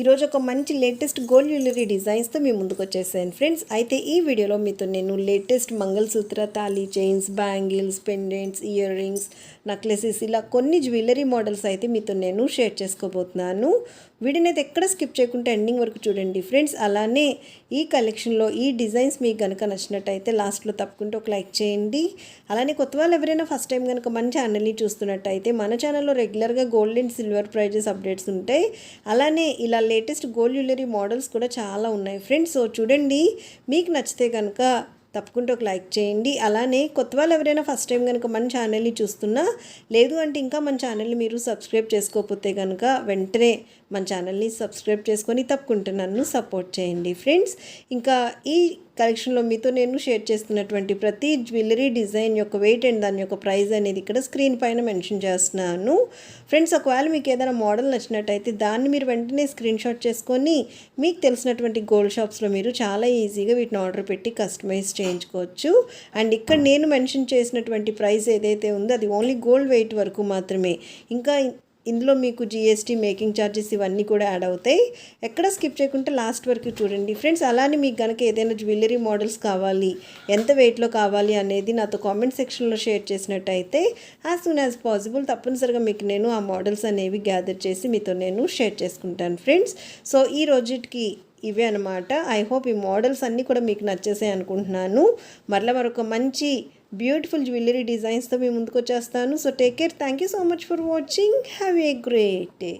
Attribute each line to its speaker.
Speaker 1: ఈరోజు ఒక మంచి లేటెస్ట్ గోల్డ్ జ్యువెలరీ డిజైన్స్తో మీ ముందుకు వచ్చేసాను. ఫ్రెండ్స్ అయితే ఈ వీడియోలో మీతో నేను latest mangalsutra thali chains bangles pendants ear rings necklaces ఇలా కొన్ని జ్యువెలరీ మోడల్స్ అయితే మీతో నేను షేర్ చేసుకోబోతున్నాను. వీడియోని అయితే ఎక్కడ స్కిప్ చేయకుండా ఎండింగ్ వరకు చూడండి. ఫ్రెండ్స్ అలానే ఈ కలెక్షన్లో ఈ డిజైన్స్ మీకు కనుక నచ్చినట్టయితే లాస్ట్లో తప్పకుండా ఒక లైక్ చేయండి. అలానే కొత్త వాళ్ళు ఎవరైనా ఫస్ట్ టైం కనుక మన ఛానల్ని చూస్తున్నట్టయితే మన ఛానల్లో రెగ్యులర్గా gold and silver prices updates ఉంటాయి. అలానే ఇలా లేటెస్ట్ గోల్డ్ జ్యువెలరీ మోడల్స్ కూడా చాలా ఉన్నాయి. ఫ్రెండ్స్ సో చూడండి మీకు నచ్చితే కనుక తప్పకుండా ఒక లైక్ చేయండి. అలానే కొత్త వాళ్ళు ఎవరైనా ఫస్ట్ టైం కనుక మన ఛానల్ని చూస్తున్నా లేదు అంటే ఇంకా మన ఛానల్ని మీరు సబ్స్క్రైబ్ చేసుకోకపోతే కనుక వెంటనే మన ఛానల్ని సబ్స్క్రైబ్ చేసుకొని తప్పకుండా నన్ను సపోర్ట్ చేయండి. ఫ్రెండ్స్ ఇంకా ఈ కలెక్షన్లో మీతో నేను షేర్ చేస్తున్నటువంటి ప్రతి జ్యువెలరీ డిజైన్ యొక్క వెయిట్ అండ్ దాని యొక్క ప్రైస్ అనేది ఇక్కడ స్క్రీన్ పైన మెన్షన్ చేస్తున్నాను. ఫ్రెండ్స్ ఒకవేళ మీకు ఏదైనా మోడల్ నచ్చినట్టయితే దాన్ని మీరు వెంటనే స్క్రీన్ షాట్ చేసుకొని మీకు తెలిసినటువంటి గోల్డ్ షాప్స్లో మీరు చాలా ఈజీగా వీటిని ఆర్డర్ పెట్టి కస్టమైజ్ చేయించుకోవచ్చు. అండ్ ఇక్కడ నేను మెన్షన్ చేసినటువంటి ప్రైస్ ఏదైతే ఉందో అది ఓన్లీ గోల్డ్ వెయిట్ వరకు మాత్రమే. ఇంకా ఇందులో మీకు జిఎస్టీ మేకింగ్ ఛార్జెస్ ఇవన్నీ కూడా యాడ్ అవుతాయి. ఎక్కడ స్కిప్ చేయకుండా లాస్ట్ వరకు చూడండి. ఫ్రెండ్స్ అలానే మీకు కనుక ఏదైనా జ్యువెలరీ మోడల్స్ కావాలి ఎంత వెయిట్లో కావాలి అనేది నాతో కామెంట్ సెక్షన్లో షేర్ చేసినట్టయితే యాజ్ సూన్ యాజ్ పాసిబుల్ తప్పనిసరిగా మీకు నేను ఆ మోడల్స్ అనేవి గ్యాదర్ చేసి మీతో నేను షేర్ చేసుకుంటాను. ఫ్రెండ్స్ సో ఈ రోజుకి ఇవే అనమాట ఐ హోప్ ఈ మోడల్స్ అన్నీ కూడా మీకు నచ్చేసాయి అనుకుంటున్నాను. మరలా మరొక మంచి బ్యూటిఫుల్ జ్యువెలరీ డిజైన్స్తో మీ ముందుకు వచ్చేస్తాను so take care thank you so much for watching have a great day